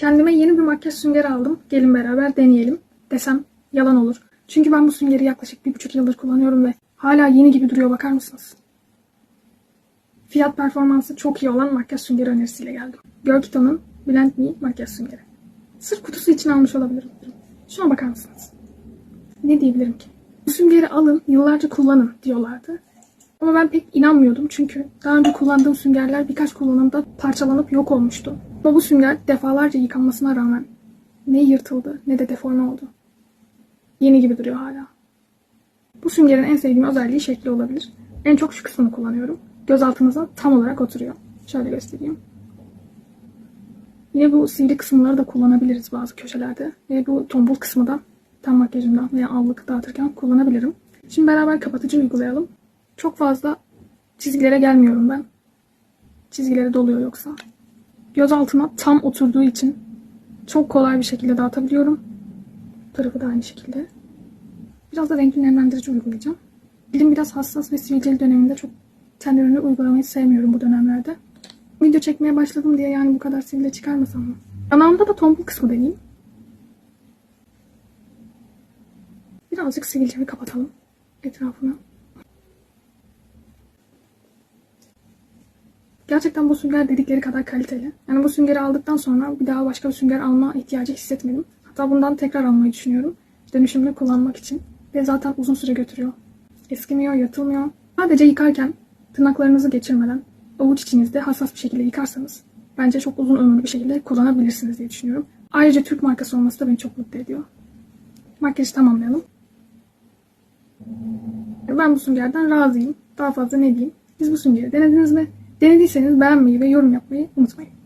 Kendime yeni bir makyaj süngeri aldım. Gelin beraber deneyelim desem yalan olur. Çünkü ben bu süngeri yaklaşık bir buçuk yıldır kullanıyorum ve hala yeni gibi duruyor bakar mısınız? Fiyat performansı çok iyi olan makyaj süngeri önerisiyle geldim. Görkito'nun Blend Me makyaj süngeri. Sırf kutusu için almış olabilirim. Şuna bakar mısınız? Ne diyebilirim ki? Bu süngeri alın, yıllarca kullanın diyorlardı. Ama ben pek inanmıyordum çünkü daha önce kullandığım süngerler birkaç kullanımda parçalanıp yok olmuştu. Bu sünger defalarca yıkanmasına rağmen ne yırtıldı ne de deforme oldu. Yeni gibi duruyor hala. Bu süngerin en sevdiğim özelliği şekli olabilir. En çok şu kısmını kullanıyorum. Göz altınıza tam olarak oturuyor. Şöyle göstereyim. Yine bu sivri kısımları da kullanabiliriz bazı köşelerde. Ve bu tombul kısmı da tam makyajımda veya allık dağıtırken kullanabilirim. Şimdi beraber kapatıcı uygulayalım. Çok fazla çizgilere gelmiyorum ben. Çizgilere doluyor yoksa. Göz altıma tam oturduğu için çok kolay bir şekilde dağıtabiliyorum. Bu tarafı da aynı şekilde. Biraz da renkli nemlendirici uygulayacağım. Dilim biraz hassas ve sivilceli döneminde çok ten ürünü uygulamayı sevmiyorum bu dönemlerde. Video çekmeye başladım diye yani bu kadar sivilce çıkarmasam mı? Yanağımda da tombul kısmı deneyeyim. Birazcık sivilceyi kapatalım etrafına. Gerçekten bu sünger dedikleri kadar kaliteli. Yani bu süngeri aldıktan sonra bir daha başka bir sünger alma ihtiyacı hissetmedim. Hatta bundan tekrar almayı düşünüyorum. Dönüşümlü kullanmak için. Ve zaten uzun süre götürüyor. Eskimiyor, yatılmıyor. Sadece yıkarken tırnaklarınızı geçirmeden avuç içinizde hassas bir şekilde yıkarsanız bence çok uzun ömürlü bir şekilde kullanabilirsiniz diye düşünüyorum. Ayrıca Türk markası olması da beni çok mutlu ediyor. Makyajı tamamlayalım. Ben bu süngerden razıyım. Daha fazla ne diyeyim? Siz bu süngeri denediniz mi? Denediyseniz beğenmeyi ve yorum yapmayı unutmayın.